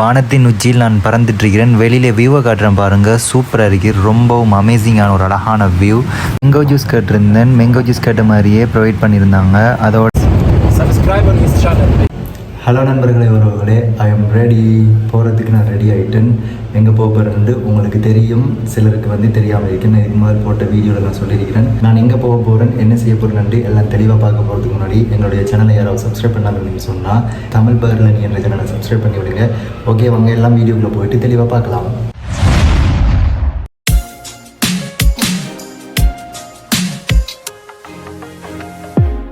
வானத்தின் உச்சியில் நான் பறந்துட்டு இருக்கிறேன் வெளியில வியூவை காட்டுறேன் பாருங்க. சூப்பராக இருக்குது ரொம்பவும் அமேசிங்கான ஒரு அழகான வியூ மேங்கோ ஜூஸ் கேட்டிருந்தேன். மேங்கோ ஜூஸ் கேட்ட மாதிரியே ப்ரொவைட் பண்ணியிருந்தாங்க. அதோட subscribe. ஹலோ நண்பர்களே உறவுகளே ஐ எம் ரெடி போகிறதுக்கு நான் ரெடி ஆகிட்டேன் எங்கே போக போகிறேன்னு உங்களுக்கு தெரியும். சிலருக்கு வந்து தெரியாமல் இருக்கேன் நான் இது மாதிரி போட்ட வீடியோவில் நான் சொல்லியிருக்கிறேன். நான் எங்கே போக போகிறேன் என்ன செய்ய போகிறேன்ட்டு எல்லாம் தெளிவாக பார்க்க போகிறதுக்கு முன்னாடி என்னுடைய சேனலை யாராவது சப்ஸ்கிரைப் பண்ணாங்கன்னு சொன்னால் தமிழ் பகர்லனி நீ என்ற சேனலை சப்ஸ்கிரைப் பண்ணி விடுங்க. ஓகே வாங்க எல்லாம் வீடியோக்குள்ளே போயிட்டு தெளிவாக பார்க்கலாம்.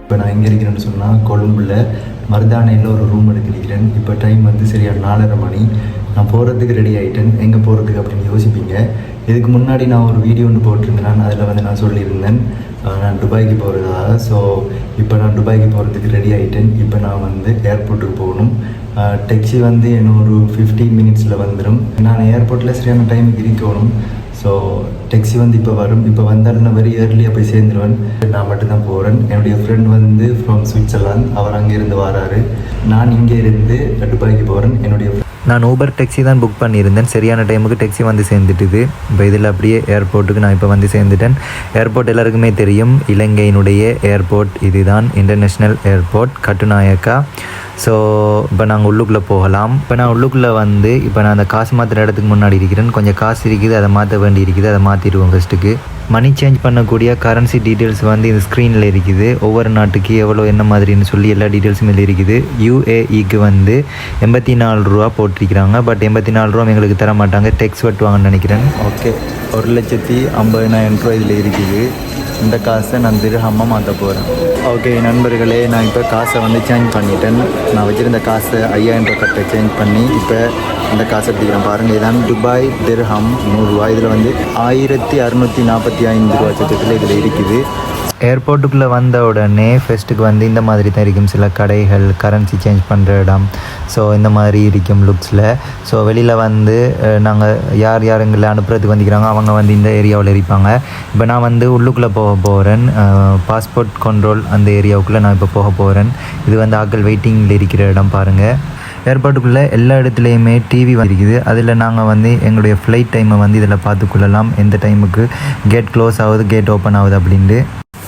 இப்போ நான் எங்கே இருக்கிறேன்னு சொன்னால் கொழும்புல மருதானையில் ஒரு ரூம் எடுக்கிறேன் இப்போ டைம் வந்து சரியாக நாலரை மணி. நான் போகிறதுக்கு ரெடி ஆகிட்டேன் எங்கே போகிறதுக்கு அப்படின்னு யோசிப்பீங்க. இதுக்கு முன்னாடி நான் ஒரு வீடியோ ஒன்று போட்டிருந்தேன். அதில் வந்து நான் சொல்லியிருந்தேன். நான் துபாய்க்கு போகிறதா ஸோ இப்போ நான் துபாய்க்கு போகிறதுக்கு ரெடி ஆகிட்டேன் இப்போ நான் வந்து ஏர்போர்ட்டுக்கு போகணும். டெக்ஸி வந்து இன்னும் ஒரு ஃபிஃப்டீன் மினிட்ஸில் வந்துடும் நான் ஏர்போர்ட்டில் சரியான டைமுக்கு இருக்கணும். ஸோ டெக்ஸி வந்து இப்போ வரும். இப்போ வந்தாலும் நான் வெரி ஏர்லியாக போய் சேர்ந்துருவேன். நான் மட்டும்தான் போகிறேன் என்னுடைய ஃப்ரெண்ட் வந்து ஃப்ரம் சுவிட்சர்லாந்து அவர் அங்கே இருந்து வராரு. நான் இங்கே இருந்து துபாய்க்கு போகிறேன் என்னுடைய நான் ஊபர் டெக்ஸி தான் புக் பண்ணியிருந்தேன். சரியான டைமுக்கு டெக்ஸி வந்து சேர்ந்துட்டுது. இப்போ இதில் அப்படியே ஏர்போர்ட்டுக்கு நான் இப்போ வந்து சேர்ந்துட்டேன். ஏர்போர்ட் எல்லாருக்குமே தெரியும். இலங்கையினுடைய ஏர்போர்ட் இதுதான் இன்டர்நேஷ்னல் ஏர்போர்ட் கட்டுநாயக்கா. ஸோ இப்போ நாங்கள் உள்ளுக்குள்ளே போகலாம். இப்போ நான் உள்ளுக்குள்ளே வந்து இப்போ நான் அந்த காசு மாற்றுற இடத்துக்கு முன்னாடி இருக்கிறேன். கொஞ்சம் காசு இருக்குது அதை மாற்ற வேண்டி இருக்குது அதை மாற்றிடுவோம் ஃபஸ்ட்டுக்கு மணி சேஞ்ச் பண்ணக்கூடிய கரன்சி டீட்டெயில்ஸ் வந்து இந்த ஸ்க்ரீனில் இருக்குது. ஒவ்வொரு நாட்டுக்கு எவ்வளோ என்ன மாதிரின்னு சொல்லி எல்லா டீட்டெயில்ஸும் இதில் இருக்குது. யூஏஇக்கு வந்து எண்பத்தி நாலு ரூபா போட்டிருக்கிறாங்க. பட் எண்பத்தி நாலு ரூபா எங்களுக்கு தர மாட்டாங்க. டெக்ஸ் வெட்டுவாங்கன்னு நினைக்கிறேன். ஓகே ஒரு லட்சத்தி ஐம்பதினாயிரம் ரூபா இதில் இருக்குது. இந்த காசை நான் திருஹமாக மாற்ற போகிறேன் ஓகே நண்பர்களே நான் இப்போ காசை வந்து சேஞ்ச் பண்ணிட்டேன். நான் வச்சுருந்த காசை ஐயாயிரம் ரூபா சேஞ்ச் பண்ணி இப்போ இந்த காசை எடுத்துக்கிறேன். பாருங்கள் இதான் துபாய் திர்ஹம் நூறுரூவா. இதில் வந்து ஆயிரத்தி அறுநூற்றி நாற்பத்தி ஐந்து ரூபா சச்சத்தில் இதில் இருக்குது. ஏர்போர்ட்டுக்குள்ளே வந்த உடனே ஃபெஸ்ட்டுக்கு வந்து இந்த மாதிரி தான் இருக்கும். சில கடைகள் கரன்சி சேஞ்ச் பண்ணுற இடம். ஸோ இந்த மாதிரி இருக்கும் லுக்ஸில் ஸோ வெளியில் வந்து நாங்கள் யார் யார் எங்களை அனுப்புறதுக்கு வந்துக்கிறாங்க அவங்க வந்து இந்த ஏரியாவில் இருப்பாங்க. இப்போ நான் வந்து உள்ளுக்குள்ளே போக போகிறேன் பாஸ்போர்ட் கண்ட்ரோல் அந்த ஏரியாவுக்குள்ளே நான் இப்போ போக போகிறேன் இது வந்து ஆக்கள் வெயிட்டிங்கில் இருக்கிற இடம் பாருங்கள் ஏர்போர்ட்டுக்குள்ளே எல்லா இடத்துலையுமே டிவி இருக்குது. அதில் நாங்கள் வந்து எங்களுடைய ஃப்ளைட் டைமை வந்து இதில் பார்த்துக்கொள்ளலாம் எந்த டைமுக்கு கேட் க்ளோஸ் ஆகுது கேட் ஓப்பன் ஆகுது அப்படின்ட்டு.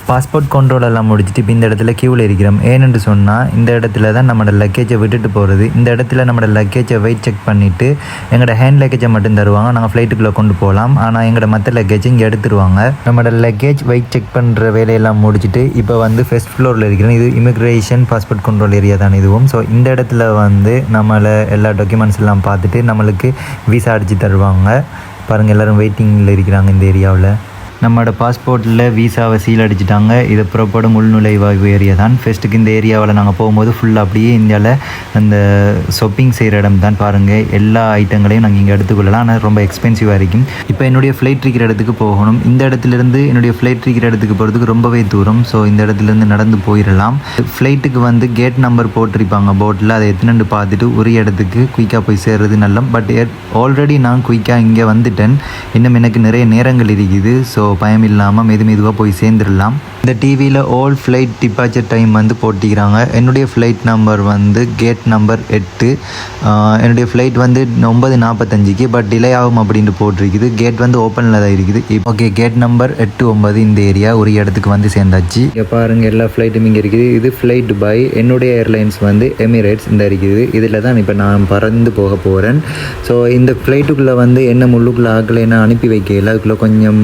பாஸ்போர்ட் கண்ட்ரோல் எல்லாம் முடிச்சுட்டு இப்போ இந்த இடத்துல க்யூவில் இருக்கிறோம். ஏன்னு சொன்னால் இந்த இடத்துல தான் நம்மளோட லக்கேஜை விட்டுட்டு போகிறது இந்த இடத்துல நம்மளோட லக்கேஜை வெயிட் செக் பண்ணிவிட்டு எங்களோட ஹேண்ட் லக்கேஜை மட்டும் தருவாங்க. நாங்கள் ஃப்ளைட்டுக்குள்ளே கொண்டு போகலாம் ஆனால் எங்களோட மற்ற லக்கேஜ் இங்கே எடுத்துருவாங்க. நம்மளோட லக்கேஜ் வெயிட் செக் பண்ணுற வேலையெல்லாம் முடிச்சுட்டு இப்போ வந்து ஃபர்ஸ்ட் ஃப்ளோரில் இருக்கிறோம். இது இமிக்ரேஷன் பாஸ்போர்ட் கண்ட்ரோல் ஏரியா தான் இதுவும். ஸோ இந்த இடத்துல வந்து நம்மளை எல்லா டாக்குமெண்ட்ஸ் எல்லாம் பார்த்துட்டு நம்மளுக்கு விசா அடித்து தருவாங்க. பாருங்கள் எல்லோரும் வெயிட்டிங்கில் இருக்கிறாங்க இந்த ஏரியாவில் நம்மளோட பாஸ்போர்ட்டில் விசாவை சீல் அடிச்சிட்டாங்க. இது புறப்படும் உள்நுழைவாய்வு ஏரியா தான். ஃபெஸ்ட்டுக்கு இந்த ஏரியாவில் நாங்கள் போகும்போது ஃபுல்லாக அப்படியே இந்தியாவில் அந்த ஷாப்பிங் செய்கிற இடம் தான் பாருங்கள் எல்லா ஐட்டங்களையும் நாங்கள் இங்கே எடுத்துக்கொள்ளலாம். ஆனால் ரொம்ப எக்ஸ்பென்சிவாக இருக்கும். இப்போ என்னுடைய ஃப்ளைட் இருக்கிற இடத்துக்கு போகணும். இந்த இடத்துலேருந்து என்னுடைய ஃப்ளைட் இருக்கிற இடத்துக்கு போகிறதுக்கு ரொம்பவே தூரம். ஸோ இந்த இடத்துலேருந்து நடந்து போயிடலாம். ஃப்ளைட்டுக்கு வந்து கேட் நம்பர் போட்டிருப்பாங்க. போட்டில் அதை எத்தனை பார்த்துட்டு ஒரு இடத்துக்கு குயிக்காக போய் சேர்றது நல்லம். பட் ஆல்ரெடி நான் குயிக்காக இங்கே வந்துட்டேன். இன்னும் எனக்கு நிறைய நேரங்கள் இருக்குது. ஸோ பயம் இல்லாமல் மெது மெதுவாக போய் சேர்ந்துடலாம். இந்த டிவியில் ஓல்ட் ஃப்ளைட் டிபார்ச்சர் டைம் வந்து போட்டிக்கிறாங்க என்னுடைய ஃப்ளைட் நம்பர் வந்து கேட் நம்பர் எட்டு. என்னுடைய ஃப்ளைட் வந்து ஒன்பது நாற்பத்தஞ்சுக்கு பட் டிலே ஆகும் அப்படின்ட்டு போட்டிருக்குது. கேட் வந்து ஓப்பனில் தான் இருக்குது. ஓகே கேட் நம்பர் எட்டு ஒன்பது இந்த ஏரியா ஒரு இடத்துக்கு வந்து சேர்ந்தாச்சு. இங்கே பாருங்கள் எல்லா ஃப்ளைட்டும் இங்கே இருக்குது. இது ஃப்ளைட் துபாய் என்னுடைய ஏர்லைன்ஸ் வந்து எமிரேட்ஸ் இந்த இருக்குது. இதில் தான் இப்போ நான் பறந்து போக போகிறேன் ஸோ இந்த ஃப்ளைட்டுக்குள்ளே வந்து என்ன முள்ளுக்குள்ளே ஆக்களை அனுப்பி வைக்கல. அதுக்குள்ளே கொஞ்சம்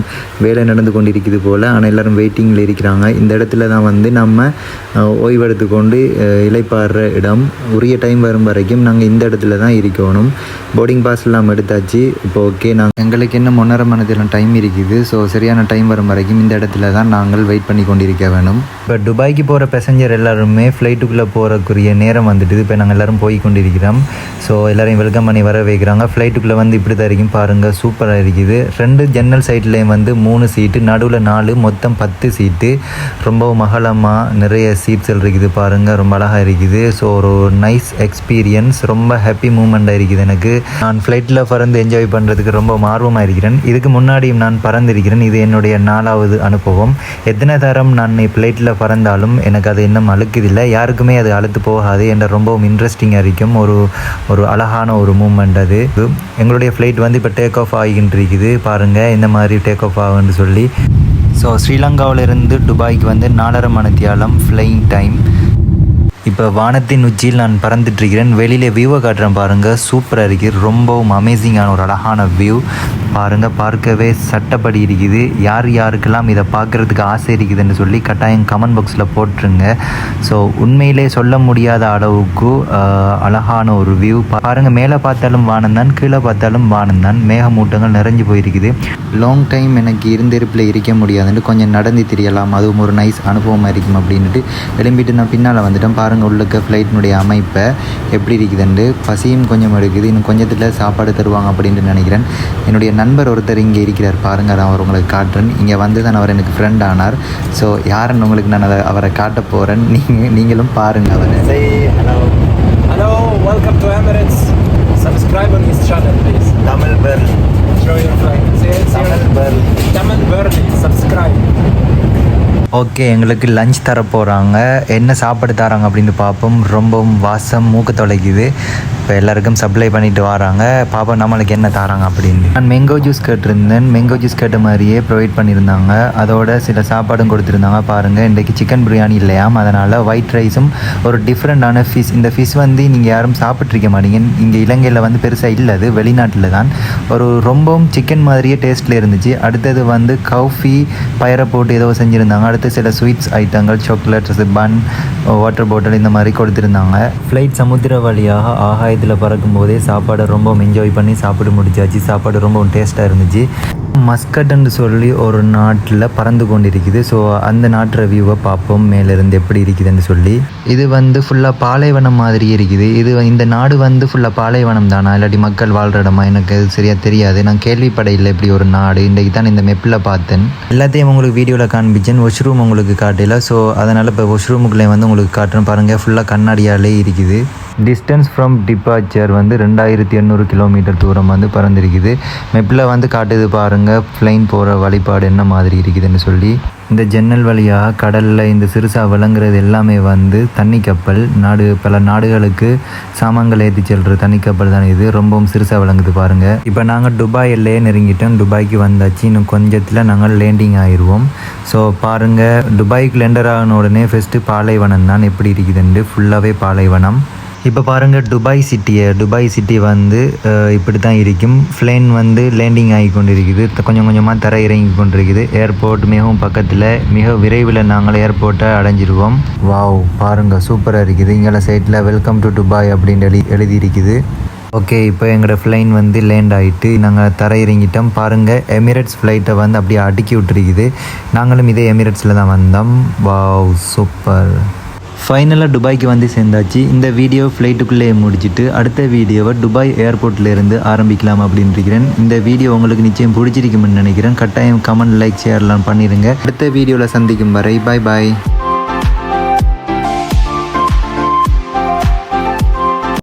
வேலை நடந்து கொண்டிருக்குது போல். ஆனால் எல்லோரும் வெயிட்டிங்கில் இருக்கிறாங்க. இந்த இடத்துல தான் வந்து நம்ம ஓய்வெடுத்து கொண்டு இலைப்பாடுற இடம் உரிய டைம் வரும் வரைக்கும் நாங்கள் இந்த இடத்துல தான் இருக்கணும். போர்டிங் பாஸ் எல்லாம் எடுத்தாச்சு. இப்போ ஓகே நாங்கள் எங்களுக்கு இன்னும் ஒன்றரை மணி டைம் இருக்குது. ஸோ சரியான டைம் வரும் வரைக்கும் இந்த இடத்துல தான் நாங்கள் வெயிட் பண்ணி கொண்டிருக்க வேணும். இப்போ துபாய்க்கு போகிற பேசஞ்சர் எல்லாருமே ஃப்ளைட்டுக்குள்ளே போகிறக்குரிய நேரம் வந்துட்டு இப்போ நாங்கள் எல்லோரும் போய் கொண்டிருக்கிறோம். ஸோ எல்லோரையும் வெல்கம் பண்ணி வர வைக்கிறாங்க. ஃப்ளைட்டுக்குள்ளே வந்து இப்படி தான் இருக்கும். பாருங்கள் சூப்பராக இருக்குது. ரெண்டு ஜன்னல் சைட்லேயும் வந்து மூணு சீட்டு நடுவில் நாலு மொத்தம் பத்து சீட்டு ரொம்பவும் அகலமாக நிறைய சீட்ஸ்கள் இருக்குது பாருங்கள் ரொம்ப அழகாக இருக்குது. ஸோ ஒரு நைஸ் எக்ஸ்பீரியன்ஸ் ரொம்ப ஹாப்பி மூமெண்ட்டாக இருக்குது எனக்கு. நான் ஃப்ளைட்டில் பறந்து என்ஜாய் பண்ணுறதுக்கு ரொம்ப ஆர்வமாக இருக்கிறேன். இதுக்கு முன்னாடியும் நான் பறந்திருக்கிறேன். இது என்னுடைய நாலாவது அனுபவம். எத்தனை தரம் நான் ஃப்ளைட்டில் பறந்தாலும் எனக்கு அது இன்னும் அழுக்குதில்லை. யாருக்குமே அது அழுத்து போகாது என்ற ரொம்பவும் இன்ட்ரெஸ்டிங்காக இருக்கும். ஒரு ஒரு அழகான ஒரு மூமெண்ட் அது. எங்களுடைய ஃப்ளைட் வந்து இப்போ டேக் ஆஃப் ஆகின்றிருக்குது. பாருங்கள் இந்த மாதிரி டேக் ஆஃப் ஆகுன்னு சொல்லி. ஸோ ஸ்ரீலங்காவிலிருந்து துபாய்க்கு வந்து நாலரை மணித்தியாலம் ஃப்ளையிங் டைம் இப்போ வானத்தின் உச்சியில் நான் பறந்துட்டு இருக்கிறேன் வெளியில் வியூவை காட்டுறேன் பாருங்கள் சூப்பராக இருக்குது ரொம்பவும் அமேசிங்கான ஒரு அழகான வியூ பாருங்கள் பார்க்கவே சட்டப்படி இருக்குது. யார் யாருக்கெல்லாம் இதை பார்க்குறதுக்கு ஆசை இருக்குதுன்னு சொல்லி கட்டாயம் கமெண்ட் பாக்ஸில் போட்டுருங்க. ஸோ உண்மையிலே சொல்ல முடியாத அளவுக்கு அழகான ஒரு வியூ பாருங்கள் மேலே பார்த்தாலும் வானம் தான் கீழே பார்த்தாலும் வானம் தான். மேகமூட்டங்கள் நிறைஞ்சு போயிருக்குது. லாங் டைம் எனக்கு இருந்திருப்பில் இருக்க முடியாதுன்ட்டு கொஞ்சம் நடந்து தெரியலாம். அதுவும் ஒரு நைஸ் அனுபவமாக இருக்கும் அப்படின்ட்டு எழும்பிட்டு நான் பின்னால் வந்துட்டேன். பாருங்கள் உள்ளுக்க ஃப்ளைட்டினுடைய அமைப்பை எப்படி இருக்குதுன்ட்டு. பசியும் கொஞ்சம் எடுக்குது. இன்னும் கொஞ்சத்தில் சாப்பாடு தருவாங்க அப்படின்ட்டு நினைக்கிறேன். என்னுடைய நண்பர் ஒருத்தர் இங்கே இருக்கிறார். பாருங்க நான் அவர் உங்களுக்கு காட்டுறேன். இங்கே வந்து தான் அவர் எனக்கு ஃப்ரெண்ட் ஆனார். ஸோ யாருன்னு உங்களுக்கு நான் அதை அவரை காட்ட போகிறேன் நீங்கள் நீங்களும் பாருங்கள் அவரை. Hello, welcome to Emirates. Subscribe on his channel, please. Tamil per Show your flag. Say okay எங்களுக்கு லஞ்ச் தர போகிறாங்க என்ன சாப்பாடு தராங்க அப்படின்னு பார்ப்போம். ரொம்பவும் வாசம் மூக்க தொலைக்குது. இப்போ எல்லாருக்கும் சப்ளை பண்ணிட்டு வராங்க. பாப்பா நம்மளுக்கு என்ன தராங்க அப்படின்னு. நான் மேங்கோ ஜூஸ் கேட்டிருந்தேன். மேங்கோ ஜூஸ் கேட்ட மாதிரியே ப்ரொவைட் பண்ணியிருந்தாங்க. அதோட சில சாப்பாடும் கொடுத்துருந்தாங்க. பாருங்கள் இன்றைக்கு சிக்கன் பிரியாணி இல்லையாம் அதனால் ஒயிட் ரைஸும் ஒரு டிஃப்ரெண்ட்டான ஃபிஷ் இந்த ஃபிஷ் வந்து நீங்கள் யாரும் சாப்பிட்ருக்க மாட்டீங்க. இங்கே இலங்கையில் வந்து பெருசாக இல்லை. அது வெளிநாட்டில் தான். ஒரு ரொம்பவும் சிக்கன் மாதிரியே டேஸ்ட்டில் இருந்துச்சு. அடுத்தது வந்து கவுஃபி பயரை போட்டு ஏதோ செஞ்சுருந்தாங்க. அடுத்து சில ஸ்வீட்ஸ் ஐட்டங்கள் சாக்லேட்ஸ் பன் வாட்டர் பாட்டில் இந்த மாதிரி கொடுத்துருந்தாங்க. ஃப்ளைட் சமுத்திர வழியாக ஆகாயத்தில் பறக்கும் போதே சாப்பாடை ரொம்ப என்ஜாய் பண்ணி சாப்பிட்டு முடிச்சாச்சு சாப்பாடு ரொம்ப டேஸ்ட்டாக இருந்துச்சு. மஸ்கட்ன்னு சொல்லி ஒரு நாட்டில் பறந்து கொண்டிருக்குது. ஸோ அந்த நாட்டு வியூவை பார்ப்போம். மேலேருந்து எப்படி இருக்குதுன்னு சொல்லி. இது வந்து ஃபுல்லாக பாலைவனம் மாதிரி இருக்குது. இது இந்த நாடு வந்து ஃபுல்லாக பாலைவனம் தானா? இல்லாட்டி மக்கள் வாழ்கிற இடமா? எனக்கு அது சரியாக தெரியாது. நான் கேள்விப்படையில் இப்படி ஒரு நாடு. இன்றைக்கு தான் இந்த மெப்பில் பார்த்தேன். எல்லாத்தையும் உங்களுக்கு வீடியோவில் காண்பிச்சேன். வாஷ்ரூம் உங்களுக்கு காட்டல. ஸோ அதனால் இப்போ வாஷ்ரூமுக்குள்ளே வந்து உங்களுக்கு காட்டுறேன். பாருங்கள் ஃபுல்லாக கண்ணாடியாலே இருக்குது. டிஸ்டன்ஸ் ஃப்ரம் டிபார்ச்சர் வந்து ரெண்டாயிரத்தி எண்ணூறு கிலோமீட்டர் தூரம் வந்து பறந்துருக்குது. மெப்பில் வந்து காட்டுது பாருங்கள் ஃப்ளைன் போகிற வழிபாடு என்ன மாதிரி இருக்குதுன்னு சொல்லி. இந்த ஜன்னல் வழியாக கடலில் இந்த சிறுசா விளங்குறது எல்லாமே வந்து தண்ணி கப்பல் நாடு பல நாடுகளுக்கு சாமான்கள் ஏற்றி செல்கிற தண்ணி கப்பல் தான் இது. ரொம்பவும் சிறுசாக விளங்குது பாருங்கள் இப்போ நாங்கள் துபாய் எல்லையே நெருங்கிட்டோம். துபாய்க்கு வந்தாச்சு. இன்னும் கொஞ்சத்தில் நாங்கள் லேண்டிங் ஆயிடுவோம் ஸோ பாருங்கள் துபாய்க்கு லேண்டர் ஆகின உடனே ஃபஸ்ட்டு பாலைவனம் தான் எப்படி இருக்குதுண்டு ஃபுல்லாகவே பாலைவனம். இப்போ பாருங்கள் துபாய் சிட்டியை துபாய் சிட்டி வந்து இப்படி தான் இருக்கும். ஃப்ளைன் வந்து லேண்டிங் ஆகி கொண்டிருக்குது. கொஞ்சம் கொஞ்சமாக தர இறங்கி கொண்டிருக்குது. ஏர்போர்ட் மிகவும் பக்கத்தில் மிக விரைவில் நாங்கள் ஏர்போர்ட்டை அடைஞ்சிருவோம். வாவ் பாருங்கள் சூப்பராக இருக்குது. இங்கே சைட்டில் வெல்கம் டு துபாய் அப்படின்னு எழுதி எழுதியிருக்குது. ஓகே இப்போ எங்களோட ஃப்ளைன் வந்து லேண்ட் ஆகிட்டு நாங்கள் தர இறங்கிட்டோம் பாருங்கள் எமிரேட்ஸ் ஃப்ளைட்டை வந்து அப்படியே அடுக்கி விட்டுருக்குது. நாங்களும் இதே எமிரேட்ஸில் தான் வந்தோம். வாவ் சூப்பர் ஃபைனலாக துபாய்க்கு வந்து சேர்ந்தாச்சு. இந்த வீடியோ ஃப்ளைட்டுக்குள்ளேயே முடிச்சுட்டு அடுத்த வீடியோவை துபாய் ஏர்போர்ட்லேருந்து ஆரம்பிக்கலாம் அப்படின்னு இருக்கிறேன் இந்த வீடியோ உங்களுக்கு நிச்சயம் பிடிச்சிருக்கும்னு நினைக்கிறேன். கட்டாயம் கமெண்ட் லைக் ஷேர்லாம் பண்ணிடுங்க அடுத்த வீடியோவில் சந்திக்கும் வரை பாய் பாய்